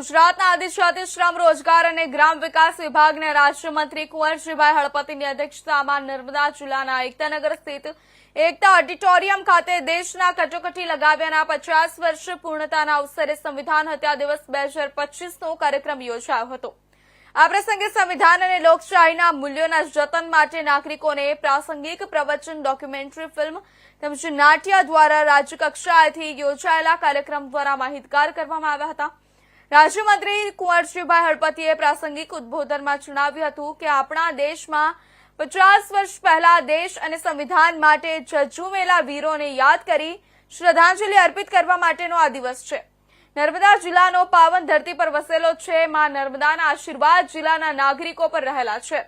ગુજરાતના આદિજાતિ શ્રમ રોજગાર અને ગ્રામ વિકાસ વિભાગના રાજ્યમંત્રી કુંવરજીભાઈ હળપતિની અધ્યક્ષતામાં નર્મદા જિલ્લાના એકતાનગર સ્થિત એકતા ઓડિટોરિયમ ખાતે દેશના કટોકટી લગાવ્યાના પચાસ વર્ષ પૂર્ણતાના અવસરે સંવિધાન હત્યા દિવસ બે હજાર પચીસનો કાર્યક્રમ યોજાયો હતો. આ પ્રસંગે સંવિધાન અને લોકશાહીના મૂલ્યોના જતન માટે નાગરિકોને પ્રાસંગિક પ્રવચન ડોક્યુમેન્ટરી ફિલ્મ તેમજ નાટ્ય દ્વારા રાજ્યકક્ષાએથી યોજાયેલા કાર્યક્રમ દ્વારા માહિતગાર કરવામાં આવ્યા હતા. રાજ્યમંત્રી કુંવરજીભાઈ હળપતિએ પ્રાસંગિક ઉદબોધનમાં જણાવ્યું હતું કે આપણા દેશમાં પચાસ વર્ષ પહેલા દેશ અને સંવિધાન માટે જજુમેલા વીરોને યાદ કરી શ્રદ્ધાંજલિ અર્પિત કરવા માટેનો આ દિવસ છે. નર્મદા જિલ્લાનો પાવન ધરતી પર વસેલો છે, માં નર્મદાના આશીર્વાદ જિલ્લાના નાગરિકો પર રહેલા છે.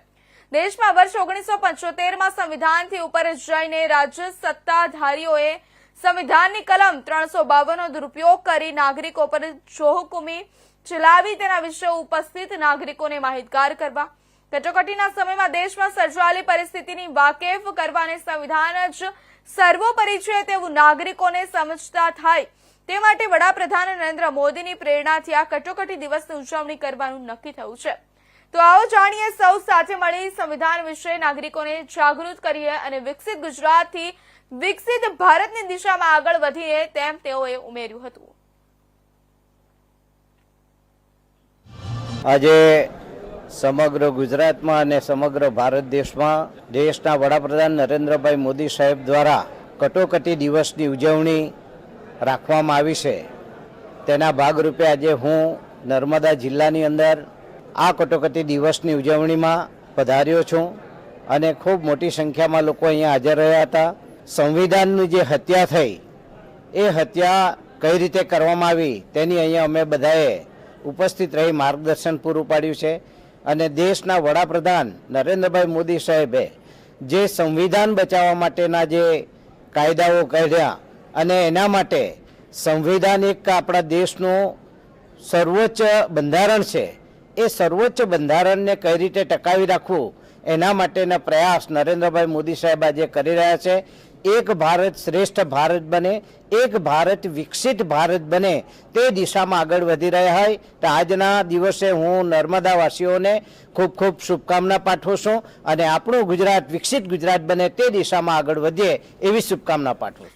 દેશમાં વર્ષ ઓગણીસો પંચોતેરમાં સંવિધાનથી ઉપર જઈને રાજ્ય સત્તાધારીઓએ સંવિધાનની કલમ ત્રણસો બાવનનો દુરુપયોગ કરી નાગરિકો પર જોહુકુમી ચલાવી તેના વિશે ઉપસ્થિત નાગરિકોને માહિતગાર કરવા. કટોકટીના સમયમાં દેશમાં સર્જાયેલી પરિસ્થિતિની વાકેફ કરવાને સંવિધાન જ સર્વોપરી છે તેવું નાગરિકોને સમજતા થાય. તે માટે વડાપ્રધાન નરેન્દ્ર મોદીની પ્રેરણાથી આ કટોકટી દિવસની ઉજવણી કરવાનું નક્કી થયું છે. તો આવો જાણીએ સૌ સાથે મળી સંવિધાન વિશે નાગરિકોને જાગૃત કરીએ અને વિકસિત ગુજરાતથી વિકસિત ભારતની દિશામાં આગળ વધીએ તેમ તેઓએ ઉમેર્યું હતું. આજે સમગ્ર ગુજરાતમાં અને સમગ્ર ભારત દેશમાં દેશના વડાપ્રધાન નરેન્દ્રભાઈ મોદી સાહેબ દ્વારા કટોકટી દિવસની ઉજવણી રાખવામાં આવી છે. તેના ભાગરૂપે આજે હું નર્મદા જિલ્લાની અંદર આ કટોકટી દિવસની ઉજવણીમાં પધાર્યો છું અને ખૂબ મોટી સંખ્યામાં લોકો અહીંયા હાજર રહ્યા હતા. સંવિધાનની જે હત્યા થઈ, એ હત્યા કઈ રીતે કરવામાં આવી તેની અહીંયા અમે બધાએ ઉપસ્થિત રહી માર્ગદર્શન પૂરું પાડ્યું છે. અને દેશના વડાપ્રધાન નરેન્દ્રભાઈ મોદી સાહેબે જે સંવિધાન બચાવવા માટેના જે કાયદાઓ કાઢ્યા અને એના માટે સંવિધાન એક આપણા દેશનું સર્વોચ્ચ બંધારણ છે, એ સર્વોચ્ચ બંધારણને કઈ રીતે ટકાવી રાખવું એના માટેના પ્રયાસ નરેન્દ્રભાઈ મોદી સાહેબ આજે કરી રહ્યા છે. એક ભારત શ્રેષ્ઠ ભારત બને, એક ભારત વિકસિત ભારત બને, તે દિશામાં આગળ વધી રહ્યા હોય, તો આજના દિવસે હું નર્મદાવાસીઓને ખૂબ ખૂબ શુભકામના પાઠવું છું અને આપણું ગુજરાત વિકસિત ગુજરાત બને તે દિશામાં આગળ વધીએ એવી શુભકામના પાઠવું.